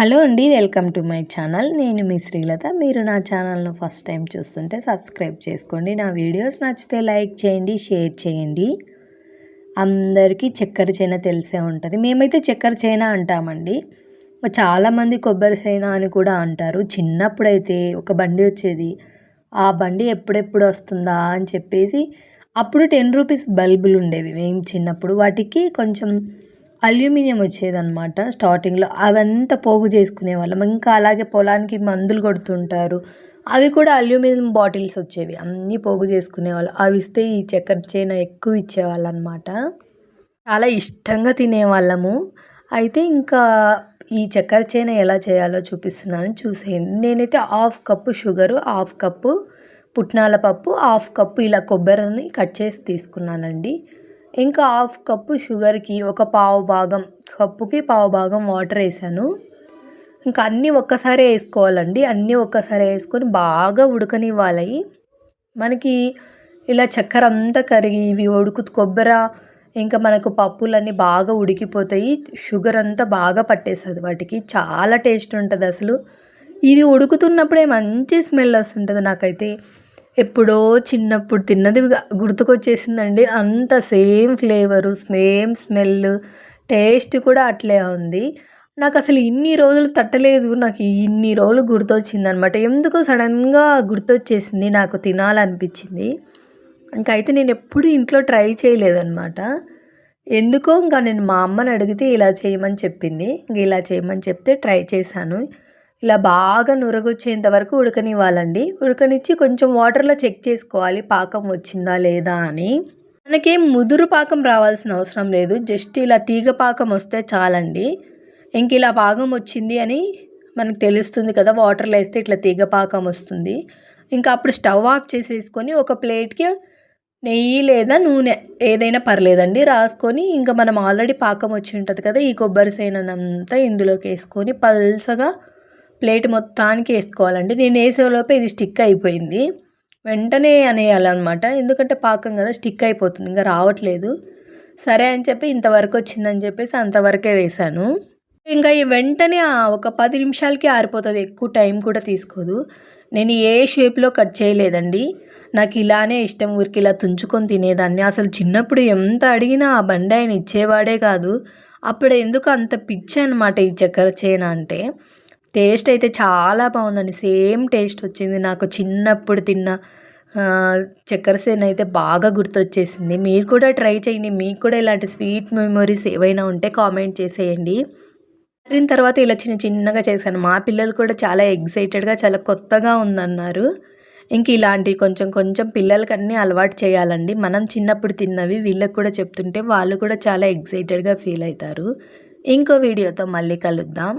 Hello అండి welcome to my channel. నేను మీ శ్రీలత. మీరు నా ఛానల్ను ఫస్ట్ టైం చూస్తుంటే సబ్స్క్రైబ్ చేసుకోండి. నా వీడియోస్ నచ్చితే లైక్ చేయండి షేర్ చేయండి. అందరికీ చక్కెర చేన తెలిసే ఉంటుంది. మేమైతే చక్కెర చేన అంటామండి. చాలామంది కొబ్బరి చేన అని కూడా అంటారు. చిన్నప్పుడైతే ఒక బండి వచ్చేది. ఆ బండి ఎప్పుడెప్పుడు వస్తుందా అని చెప్పేసి అప్పుడు టెన్ రూపీస్ బల్బులు ఉండేవి. మేము చిన్నప్పుడు వాటికి కొంచెం అల్యూమినియం వచ్చేదనమాట స్టార్టింగ్లో. అవంతా పోగు చేసుకునే వాళ్ళం. ఇంకా అలాగే పొలానికి మందులు కొడుతుంటారు. అవి కూడా అల్యూమినియం బాటిల్స్ వచ్చేవి. అన్నీ పోగు చేసుకునేవాళ్ళు అవి ఇస్తే ఈ చక్కెర చేన ఎక్కువ ఇచ్చేవాళ్ళు అనమాట చాలా ఇష్టంగా తినేవాళ్ళము. అయితే ఇంకా ఈ చక్కెర చేన ఎలా చేయాలో చూపిస్తున్నాను. చూసేయండి. నేనైతే half cup sugar half cup పుట్నాల పప్పు హాఫ్ కప్పు ఇలా కొబ్బరిని కట్ చేసి తీసుకున్నానండి. ఇంకా హాఫ్ కప్పు షుగర్కి ఒక పావు భాగం కప్పుకి పావు భాగం వాటర్ వేసాను. ఇంకా అన్నీ ఒక్కసారి వేసుకోవాలండి. అన్నీ ఒక్కసారి వేసుకొని బాగా ఉడకనివ్వాలి. మనకి ఇలా చక్కెర అంతా కరిగి ఇవి ఉడుకు కొబ్బరి ఇంకా మనకు పప్పులన్నీ బాగా ఉడికిపోతాయి. షుగర్ అంతా బాగా పట్టేస్తుంది వాటికి. చాలా టేస్ట్ ఉంటుంది అసలు. ఇవి ఉడుకుతున్నప్పుడే మంచి స్మెల్ వస్తుంటుంది నాకైతే. ఎప్పుడో చిన్నప్పుడు తిన్నది గుర్తుకొచ్చేసిందండి. అంత same flavour same smell taste కూడా అట్లే ఉంది. నాకు అసలు ఇన్ని రోజులు తట్టలేదు. నాకు ఇన్ని రోజులు గుర్తొచ్చింది అనమాట ఎందుకో సడన్గా గుర్తొచ్చేసింది. నాకు తినాలనిపించింది. ఇంకైతే నేను ఎప్పుడు ఇంట్లో ట్రై చేయలేదన్నమాట ఎందుకో ఇంకా నేను మా అమ్మని అడిగితే ఇలా చేయమని చెప్పింది. ఇంక ఇలా చేయమని చెప్తే ట్రై చేశాను. ఇలా బాగా నురగొచ్చేంత వరకు ఉడకనివ్వాలండి. ఉడకనిచ్చి కొంచెం వాటర్లో చెక్ చేసుకోవాలి. పాకం వచ్చిందా లేదా అని. మనకేం ముదురు పాకం రావాల్సిన అవసరం లేదు. జస్ట్ ఇలా తీగ పాకం వస్తే చాలండి. ఇంక ఇలా పాకం వచ్చింది అని మనకు తెలుస్తుంది కదా వాటర్లో వేస్తే ఇట్లా తీగ పాకం వస్తుంది. ఇంకా అప్పుడు స్టవ్ ఆఫ్ చేసేసుకొని ఒక ప్లేట్కి నెయ్యి లేదా నూనె ఏదైనా పర్లేదండి. రాసుకొని ఇంకా మనం ఆల్రెడీ పాకం వచ్చి ఉంటుంది కదా ఈ కొబ్బరి సేనంతా ఇందులోకి వేసుకొని పల్సగా ప్లేట్ మొత్తానికి వేసుకోవాలండి. నేను వేసేలోపే ఇది స్టిక్ అయిపోయింది. వెంటనే అనేయాలన్నమాట. ఎందుకంటే పాకం కదా స్టిక్ అయిపోతుంది. ఇంకా రావట్లేదు. సరే అని చెప్పి ఇంతవరకు వచ్చిందని చెప్పేసి అంతవరకే వేశాను. ఇంకా వెంటనే ఒక పది నిమిషాలకి ఆరిపోతుంది. ఎక్కువ టైం కూడా తీసుకోదు. నేను ఏ షేప్లో కట్ చేయలేదండి. నాకు ఇలానే ఇష్టం. ఊరికి ఇలా తుంచుకొని తినేదాన్ని. అసలు చిన్నప్పుడు ఎంత అడిగినా ఆ బండి ఆయన ఇచ్చేవాడే కాదు. అప్పుడు ఎందుకు అంత పిచ్చి అనమాట ఈ చక్కెర చేన అంటే. టేస్ట్ అయితే చాలా బాగుందండి. సేమ్ టేస్ట్ వచ్చింది. నాకు చిన్నప్పుడు తిన్న చక్కెర సేన అయితే బాగా గుర్తొచ్చేసింది. మీరు కూడా ట్రై చేయండి. మీకు కూడా ఇలాంటి స్వీట్ మెమొరీస్ ఏవైనా ఉంటే కామెంట్ చేసేయండి. దీని తర్వాత ఇలా చిన్న చిన్నగా చేశాను. మా పిల్లలు కూడా చాలా ఎగ్జైటెడ్గా చాలా కొత్తగా ఉందన్నారు. ఇంక ఇలాంటివి కొంచెం కొంచెం పిల్లలకన్నీ అలవాటు చేయాలండి. మనం చిన్నప్పుడు తిన్నవి వీళ్ళకి కూడా చెప్తుంటే వాళ్ళు కూడా చాలా ఎగ్జైటెడ్గా ఫీల్ అవుతారు. ఇంకో వీడియోతో మళ్ళీ కలుద్దాం.